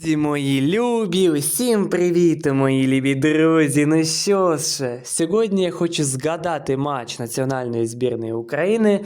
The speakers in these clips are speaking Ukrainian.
Друзі мої любі, усім привіт, мої любі друзі. Ну що ж, сьогодні я хочу згадати матч національної збірної України,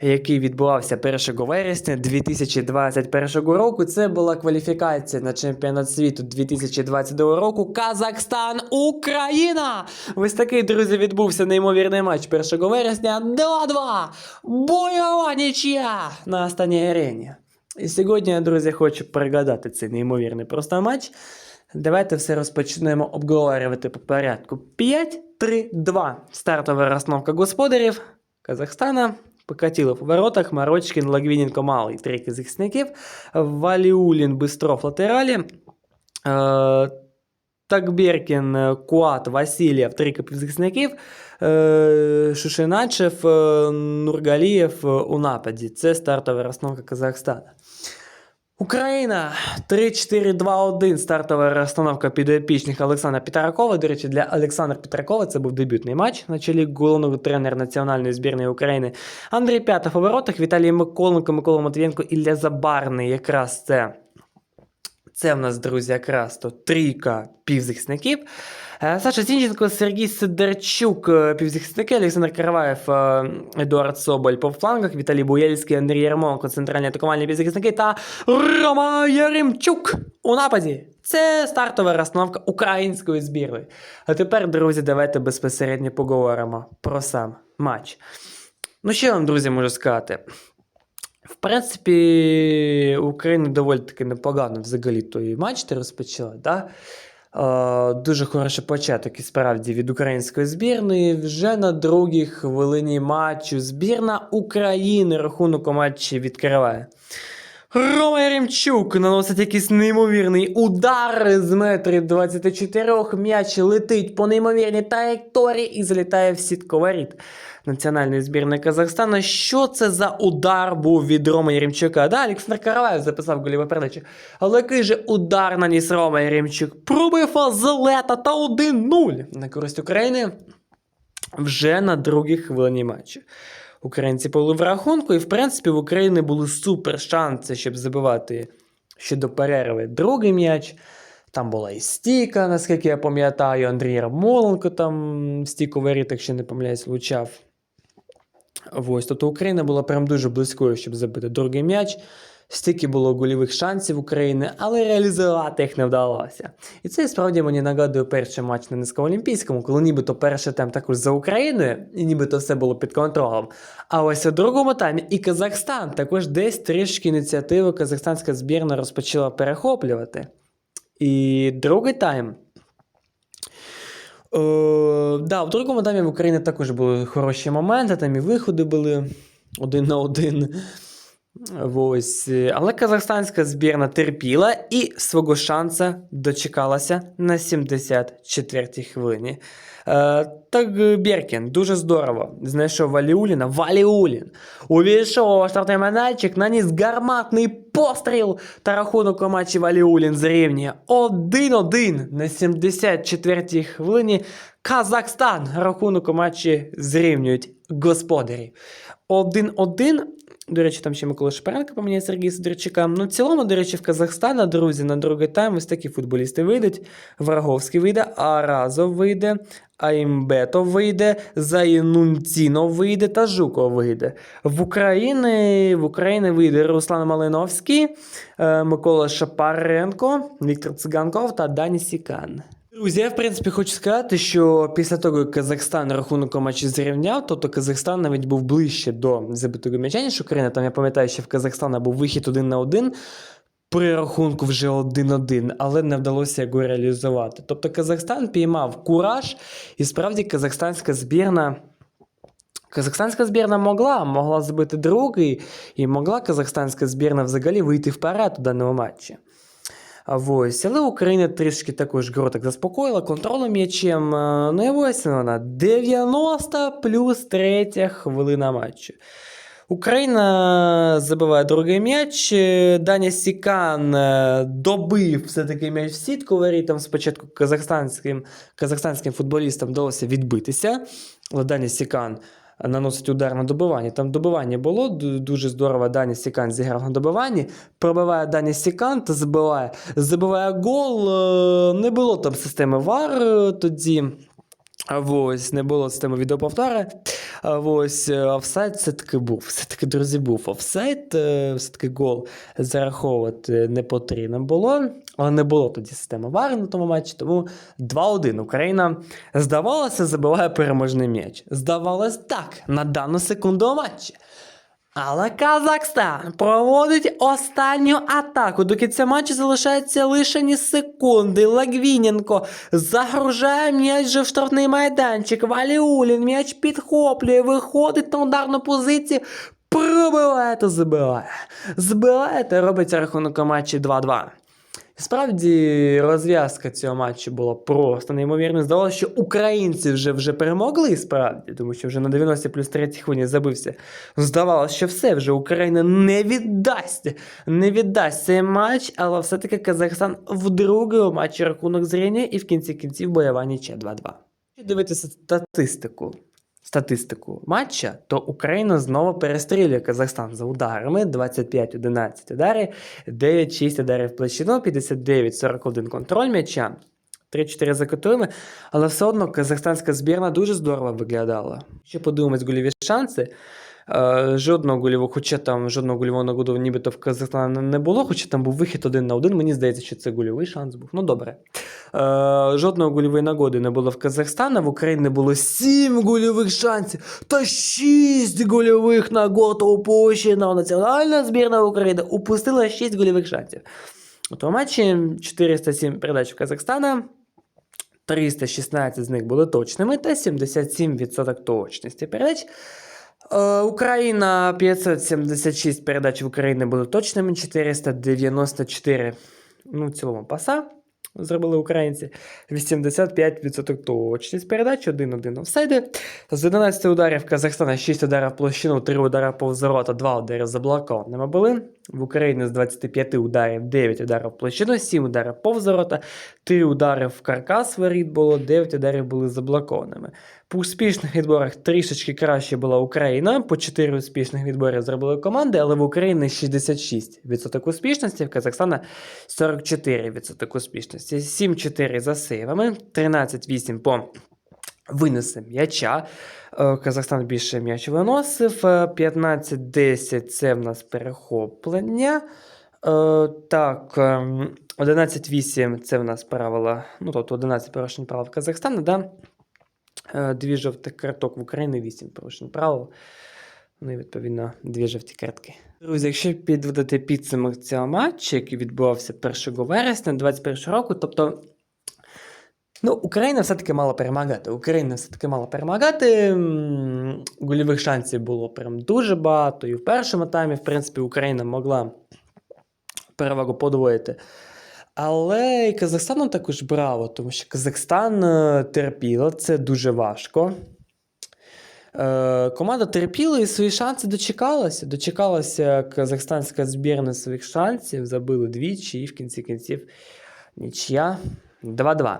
який відбувався 1 вересня 2021 року. Це була кваліфікація на чемпіонат світу 2022 року. Казахстан, Україна! Ось такий, друзі, відбувся неймовірний матч 1 вересня. 2-2! Бойова нічия на останній арені. І сьогодні, я, друзі, хочу пригадати цей неймовірний просто матч. Давайте все розпочнемо обговорювати по порядку. 5-3-2. Стартова розстановка господарів Казахстана. Покатілов у воротах, Марочкін, Лагвіненко, Малий, трійки захисників, Валіулін, Бистров, латералі, е, Такберкін, е, Куат, Васильєв, трійка півзахисників, е, Шушиначев, е, Нургалієв у нападі. Це стартова розстановка Казахстана. Україна 3-4-2-1. Стартова розстановка підопічних Олександра Петракова. До речі, для Олександра Петракова це був дебютний матч на чолі головного тренера національної збірної України. Андрій П'ятов у воротах, Віталій Миколенко, Микола Матвієнко, Ілля Забарний. Якраз це. Це в нас, друзі, якраз то трійка півзахисників. Е, Саша Зінченко, Сергій Сидорчук, е, півзахисники, Олександр Караваєв, е, Едуард Соболь по флангах, Віталій Буєльський, Андрій Ярмонко, центральні атакувальні півзахисники та Рома Яремчук у нападі. Це стартова розстановка української збірної. А тепер, друзі, давайте безпосередньо поговоримо про сам матч. Ну, що я вам, друзі, можу сказати? В принципі, Україна доволі таки непогано взагалі той матч розпочала. Да? Е, дуже хороший початок і справді від української збірної. Вже на другій хвилині матчу збірна України рахунок у матчі відкриває. Рома Яремчук наносить якийсь неймовірний удар з метрів 24. М'яч летить по неймовірній траєкторії і залітає в сітку воріт національної збірної Казахстана. Що це за удар був від Рома Яремчука? Да, Олександр Караваєв записав голіву передачу. Але який же удар наніс Рома Яремчук? Пробив зелета та 1-0 на користь України вже на другій хвилині матчу. Українці були в рахунку, і в принципі в Україні були супер шанси, щоб забивати ще до перерви другий м'яч. Там була і Стіка, наскільки я пам'ятаю, Андрій Ярмоленко там стіку воріт, якщо не помиляюсь, влучав. Ось, тобто Україна була прям дуже близькою, щоб забити другий м'яч. Стільки було гольових шансів України, але реалізувати їх не вдалося. І це справді мені нагадує перший матч на низькоолімпійському, коли нібито перший тайм також за Україною, і нібито все було під контролем. А ось у другому таймі і Казахстан також десь трішки ініціативу казахстанська збірна розпочала перехоплювати. І другий тайм. Е, да, в другому таймі в Україні також були хороші моменти, там і виходи були один на один. Ось. Але казахстанська збірна терпіла і свого шанса дочекалася на 74-й хвилині. Е, так Беркін дуже здорово знайшов Валіуліна. Валіулін увійшов у штрафний майданчик, наніс гарматний постріл та рахунок у матчі Валіулін зрівнює 1-1 на 74-й хвилині. Казахстан рахунок у матчі зрівнюють господарі. 1-1. До речі, там ще Микола Шапаренко поміняє Сергій Сидорчука. Ну, в цілому, до речі, в Казахстана, друзі, на другий тайм ось такі футболісти вийдуть. Враговський вийде, Аразов вийде, Аімбетов вийде, Заїнунцінов вийде та Жуков вийде. В Україні, в Україні вийде Руслан Малиновський, е, Микола Шапаренко, Віктор Циганков та Дані Сікан. Друзі, я в принципі хочу сказати, що після того, як Казахстан рахунок матчі зрівняв, тобто Казахстан навіть був ближче до забитого м'яча, ніж Україна. Там я пам'ятаю, що в Казахстана був вихід один на один. При рахунку вже 1-1, але не вдалося його реалізувати. Тобто Казахстан піймав кураж, і справді казахстанська збірна. Казахстанська збірна могла, могла забити другий, і могла казахстанська збірна взагалі вийти вперед у даному матчі. Ось, але Україна трішки також гру заспокоїла контролем м'ячем. Ну і ось вона 90 плюс третя хвилина матчу. Україна забиває другий м'яч. Даня Сікан е, добив все-таки м'яч в сітку ворітам. Спочатку казахстанським, казахстанським футболістам вдалося відбитися. Але Даня Сікан наносить удар на добивання. Там добивання було дуже здорово. Дані Сікан зіграв на добиванні. Пробиває Дані Сікан та забиває. Забиває гол. е, Не було там системи VAR е, тоді. Ось, не було системи відеоповтора. Ось е, офсайд все-таки був. Все-таки, друзі, був офсайд, е, все-таки гол зараховувати не потрібно було. Але не було тоді системи ВАР на тому матчі, тому 2-1. Україна, здавалося, забиває переможний м'яч. Здавалось так, на дану секунду у матчі. Але Казахстан проводить останню атаку. До кінця матчу залишається лише ні секунди. Лагвіненко загружає м'яч вже в штрафний майданчик. Валіулін м'яч підхоплює, виходить на ударну позицію, пробиває та забиває. Збиває та робиться рахунок матчі 2-2. Справді, розв'язка цього матчу була просто неймовірно. Здавалося, що українці вже вже перемогли, справді, тому що вже на 90 плюс 3 хвилині забився. Здавалося, що все, вже Україна не віддасть, не віддасть цей матч, але все-таки Казахстан вдруге у матчі рахунок зрівняє і в кінці кінців бойова нічия 2-2. Дивитися статистику, статистику матча, то Україна знову перестрілює Казахстан за ударами 25-11 ударів, 9-6 ударів в площину, 59-41 контроль м'яча. 3-4 за котовими, але все одно казахстанська збірна дуже здорово виглядала. Якщо подивимось гольові шанси, жодного гольового, хоча там жодного гольового нагоду нібито в Казахстана не було, хоча там був вихід один на один, мені здається, що це гольовий шанс був. Ну добре. Е, жодної гольової нагоди не було в Казахстана, в Україні було 7 гольових шансів та 6 гольових нагод упущено. Національна збірна України упустила 6 гольових шансів. У тому матчі 407 передач в Казахстана, 316 з них були точними та 77% точності передач. Е, Україна 576 передач в Україні були точними, 494 ну, в цілому паса зробили українці. 85% точність передач, 1-1 офсайди. З 11 ударів Казахстана 6 ударів в площину, 3 удари повз ворота, 2 удари заблокованими були. В Україні з 25 ударів 9 ударів в площину, 7 ударів повз ворота, 3 удари в каркас воріт було, 9 ударів були заблокованими. По успішних відборах трішечки краще була Україна. По 4 успішних відбори зробили команди, але в Україні 66% успішності, в Казахстана 44% успішності. 7-4 за сейвами, 13-8 по винесем м'яча. Е, Казахстан більше м'яч виносив. Е, 15-10 це в нас перехоплення. Е, Так, ем, 11-8 це в нас правила. Ну, тобто 11 порушень правил Казахстана, да? Е, Дві жовтих карток в Україні, 8 порушень правил. Ну і відповідно дві жовті картки. Друзі, якщо підводити підсумок цього матчу, який відбувався 1 вересня 2021 року, тобто. Ну, Україна все-таки мала перемагати. Україна все-таки мала перемагати. Гольових шансів було прям дуже багато. І в першому таймі, в принципі, Україна могла перевагу подвоїти. Але і Казахстану також браво, тому що Казахстан е, терпіло, це дуже важко. Е, команда терпіла і свої шанси дочекалася. Дочекалася казахстанська збірна своїх шансів, забили двічі і в кінці кінців нічия 2-2.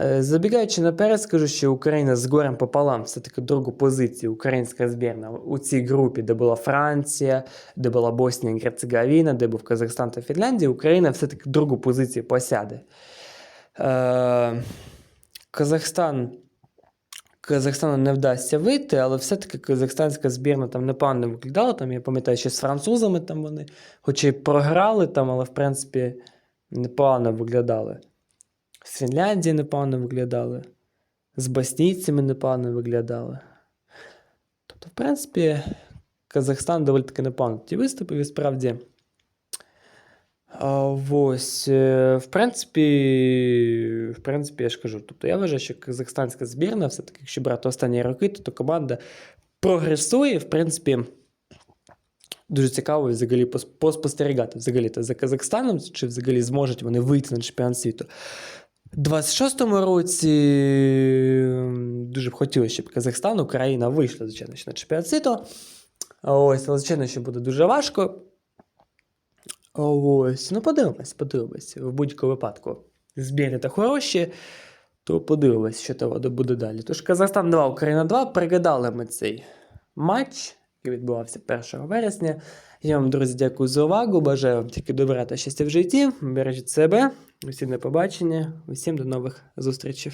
Е, Забігаючи наперед, скажу, що Україна з горем пополам все-таки другу позицію українська збірна у цій групі, де була Франція, де була Боснія і Герцеговіна, де був Казахстан та Фінляндія, Україна все-таки другу позицію посяде. Е, Казахстан. Казахстану не вдасться вийти, але все-таки казахстанська збірна там непогано виглядала. Там, я пам'ятаю, що з французами там вони, хоч і програли там, але в принципі непогано виглядали. З Фінляндії непогано виглядали, з боснійцями непогано виглядали. Тобто, в принципі, Казахстан доволі таки непогано ті виступив і справді. Ось, е, в принципі, в принципі, я ж кажу. Тобто я вважаю, що казахстанська збірна, все-таки, якщо брати останні роки, то, то команда прогресує, в принципі. Дуже цікаво взагалі поспостерігати взагалі за Казахстаном, чи взагалі зможуть вони вийти на чемпіонат світу. У 26-му році дуже б хотілося, щоб Казахстан, Україна вийшла, звичайно, на чемпіонат світу. Ось, але звичайно, що буде дуже важко. Ось, ну подивимось, подивимось. В будь-якому випадку. Збірні та хороші. то подивимось, що того буде далі. Тож Казахстан 2, Україна 2. Пригадали ми цей матч, який відбувався 1 вересня. Я вам, друзі, дякую за увагу. Бажаю вам тільки добра та щастя в житті. Бережіть себе. Усім до побачення. Усім до нових зустрічей.